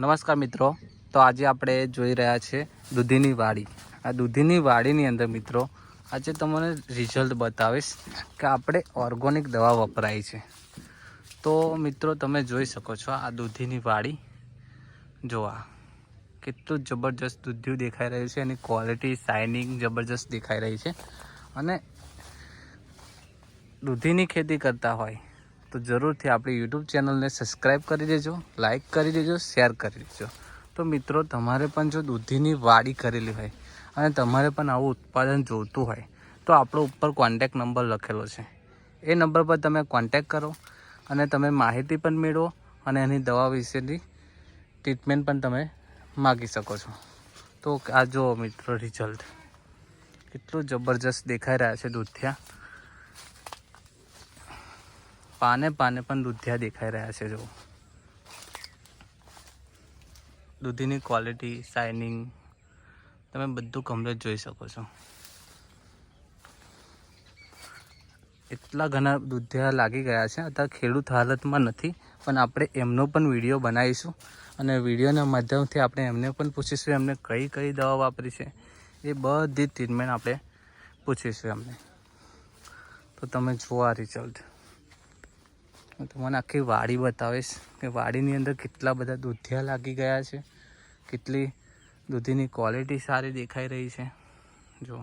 નમસ્કાર મિત્રો. તો આજે આપણે જોઈ રહ્યા છે દૂધીની વાડી. આ દૂધીની વાડીની અંદર મિત્રો, આજે તમને રિઝલ્ટ બતાવીશ કે આપણે ઓર્ગોનિક દવા વપરાય છે. તો મિત્રો, તમે જોઈ શકો છો આ દૂધીની વાડી. જોવા કેટલું જબરજસ્ત દૂધિયું દેખાઈ રહ્યું છે, એની ક્વોલિટી શાઇનિંગ જબરજસ્ત દેખાઈ રહી છે. અને દૂધીની ખેતી કરતા હોય તો જરૂરથી આપણી યુટ્યુબ ચેનલને સબસ્ક્રાઈબ કરી દેજો લાઇક કરી દેજો શેર કરી દેજો. તો મિત્રો, તમારે પણ જો દૂધીની વાડી કરેલી હોય અને તમારે પણ આવું ઉત્પાદન જોઈતું હોય, તો આપણો ઉપર કોન્ટેક નંબર લખેલો છે. એ નંબર પર તમે કોન્ટેક કરો અને તમે માહિતી પણ મેળવો અને એની દવા વિશેની ટ્રીટમેન્ટ પણ તમે માગી શકો છો. તો આ જુઓ મિત્રો રિઝલ્ટ કેટલું જબરજસ્ત દેખાઈ રહ્યા છે દૂધિયા પાને પાને પણ દૂધિયા દેખાઈ રહ્યા છે જો દૂધીની ક્વોલિટી શાઇનિંગ તમે બધું કમ્પ્લીટ જોઈ શકો છો. એટલા ઘણા દૂધિયા લાગી ગયા છે અત્યારે ખેડૂત હાલતમાં નથી, પણ આપણે એમનો પણ વીડિયો બનાવીશું. અને વિડીયોના માધ્યમથી આપણે એમને પણ પૂછીશું, એમને કઈ કઈ દવા વાપરી છે, એ બધી ટ્રીટમેન્ટ આપણે પૂછીશું એમને. તો તમે આ રિઝલ્ટ હું તમને આખી વાડી બતાવીશ કે વાડીની અંદર કેટલા બધા દૂધિયા લાગી ગયા છે. કેટલી દૂધીની ક્વોલિટી સારી દેખાઈ રહી છે. જો,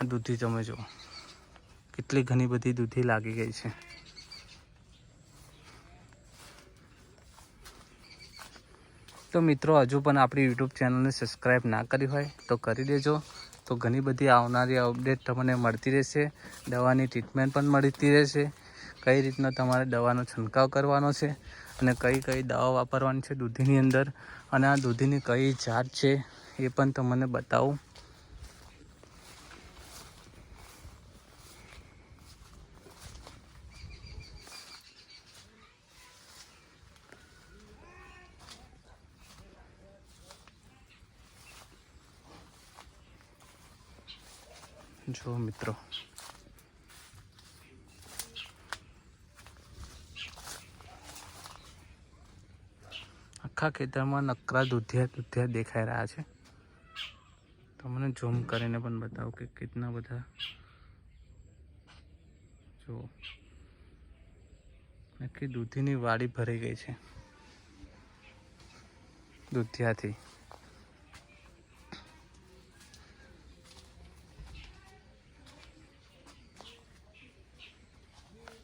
આ દૂધી તમે જુઓ. કેટલી ઘણી બધી દૂધી લાગી ગઈ છે. તો મિત્રો, હજુ પણ આપણી યુટ્યુબ ચેનલને સબસ્ક્રાઈબ ના કરી હોય તો કરી દેજો. તો ઘણી બધી આવનારી અપડેટ તમને મળતી રહેશે. દવાની ટ્રીટમેન્ટ પણ મળતી રહેશે. કઈ રીતના તમારે દવાનો છંટકાવ કરવાનો છે અને કઈ કઈ દવા વાપરવાની છે દૂધીની અંદર અને આ દૂધીની કઈ જાત છે એ પણ તમને બતાવું. જો મિત્રો આખા ખેતરમાં નકરા દૂધિયા દૂધિયા દેખાઈ રહ્યા છે. તમને ઝૂમ કરીને પણ બતાવું કે કેટલા બધા. જો. આખી દૂધીની વાડી ભરી ગઈ છે. દૂધિયાથી.